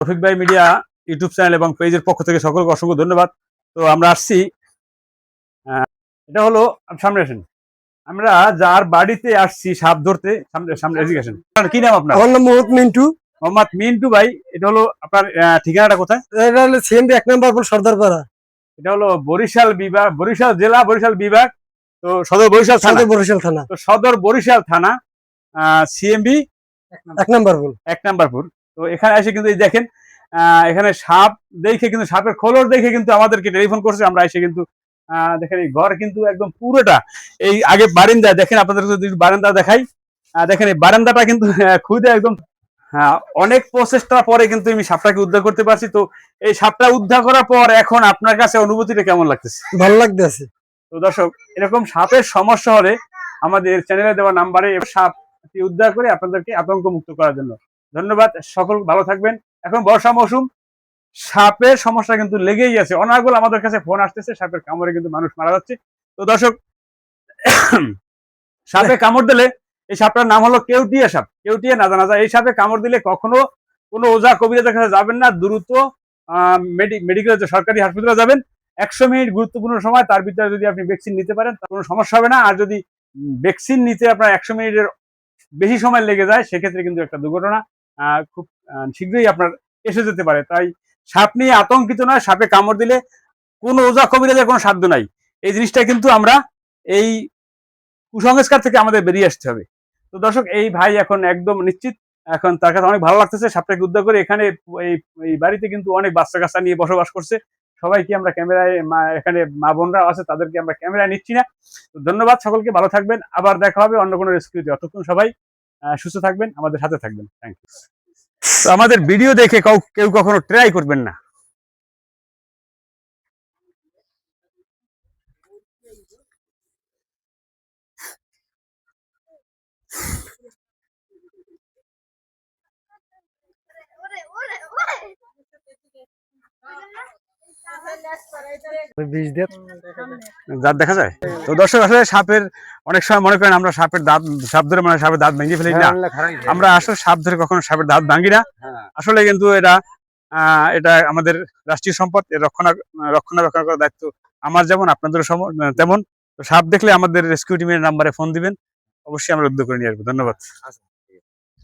রফিক ভাই media YouTube channel এবং পেজের পক্ষ থেকে সকলকে অসংখ্য ধন্যবাদ। তো আমরা আসছি এটা হলো সামনে আসেন। আমরা যার বাড়িতে আসছি সাপ ধরতে সামনে সামনে এদিকে কি নাম আপনার? আমার নাম মোহাম্মদ মিন্টু। মোহাম্মদ মিন্টু ভাই এটা হলো আপনার ঠিকানাটা কোথায়? এটা হলো সিএমবি এক নম্বর সর্দারপাড়া। এটা হলো বরিশাল বিভাগ বরিশাল জেলা বরিশাল বিভাগ। তো সদর বরিশাল থানা। সদর বরিশাল থানা। তো সদর বরিশাল থানা সিএমবি এক নম্বর পুল। এক নাম্বারপুর তো এখানে এসে কিন্তু এই দেখেন এখানে সাপ দেখে কিন্তু সাপের খোলর দেখে কিন্তু আমাদেরকে টেলিফোন করছে। আমরা এসে কিন্তু দেখেন এই ঘর কিন্তু একদম পুরোটা। এই আগে বারান্দা দেখেন আপনাদের যদি বারান্দা দেখাই দেখেন এই বারান্দাটা কিন্তু খুদে একদম হ্যাঁ, অনেক প্রচেষ্টার পরে কিন্তু আমি সাপটাকে উদ্ধার করতে পারছি। তো এই সাপটা উদ্ধার করার পর এখন আপনার কাছে অনুভূতিটা কেমন লাগতেছে? ভালো লাগতেছে। তো দর্শক এরকম সাপের সমস্যা হলে আমাদের চ্যানেলে দেওয়া নাম্বারে সাপ উদ্ধার করে আপনাদেরকে আতঙ্ক মুক্ত করার জন্য। ধন্যবাদ, সকল ভালো থাকবেন। এখন বর্ষা মৌসুম, সাপের সমস্যা কিন্তু লেগেই আছে। অনাগল আমাদের কাছে ফোন আসতেছে, সাপের কামড়ে কিন্তু মানুষ মারা যাচ্ছে। তো দর্শক, সাপে কামড় দিলে এই সাপটার নাম হলো কেউটিয়া সাপ। কেউটিয়া না জানা যায়। এই সাপে কামড় দিলে কখনো কোনো ওজা কবিরাজের কাছে যাবেন না। দ্রুত মেডিকেল সরকারি হাসপাতালে যাবেন। একশো মিনিট গুরুত্বপূর্ণ সময়, তার ভিতরে যদি আপনি ভ্যাকসিন নিতে পারেন কোনো সমস্যা হবে না। আর যদি ভ্যাকসিন নিতে আপনার একশো মিনিটের বেশি সময় লেগে যায়, সেক্ষেত্রে কিন্তু একটা দুর্ঘটনা। খুব শীঘ্রই আপনার এসে যেতে পারে। তাই সাপ নিয়ে আতঙ্কিত নয়, সাপে কামড় দিলে কোনো ওজা কবিরাজের কোনো সাধ্য নাই। এই জিনিসটা কিন্তু আমরা এই কুসংস্কার থেকে আমাদের বেরিয়ে আসতে হবে। তো দর্শক, এই ভাই এখন একদম নিশ্চিত, এখন তার কাছে অনেক ভালো লাগতেছে, সাপটাকে উদ্ধার করে এখানে এই বাড়িতে কিন্তু অনেক বাচ্চা কাচ্চা নিয়ে বসবাস করছে। সবাইকে আমরা ক্যামেরায় এখানে মা বোনরা আছে, তাদেরকে আমরা ক্যামেরায় নিচ্ছি না। তো ধন্যবাদ সকলকে, ভালো থাকবেন, আবার দেখা হবে অন্য কোনো রেস্কিউতে অতক্ষণ সবাই সুস্থ থাকবেন, আমাদের সাথে থাকবেন। থ্যাংক ইউ আমাদের ভিডিও দেখে কেউ কখনো ট্রাই করবেন না। বিষ দিয়ে দাঁত দেখা যায়। তো দর্শক আসলে সাপের অনেক সময় মনে করেন আমরা সাপের দাঁত সাপ ধরে মানে সাপের দাঁত ভেঙে ফেলি না। আমরা আসলে সাপ ধরে কখনো সাপের দাঁত ভাঙি না। আসলে কিন্তু এটা আহ, এটা আমাদের রাষ্ট্রীয় সম্পদ এর রক্ষণা রক্ষণাবেক্ষণ করার দায়িত্ব আমার যেমন আপনাদেরও সম- তেমন। সাপ দেখলে আমাদের রেস্কিউ টিমের নাম্বারে ফোন দিবেন। অবশ্যই আমরা উদ্যোগ করে নিয়ে আসব। ধন্যবাদ।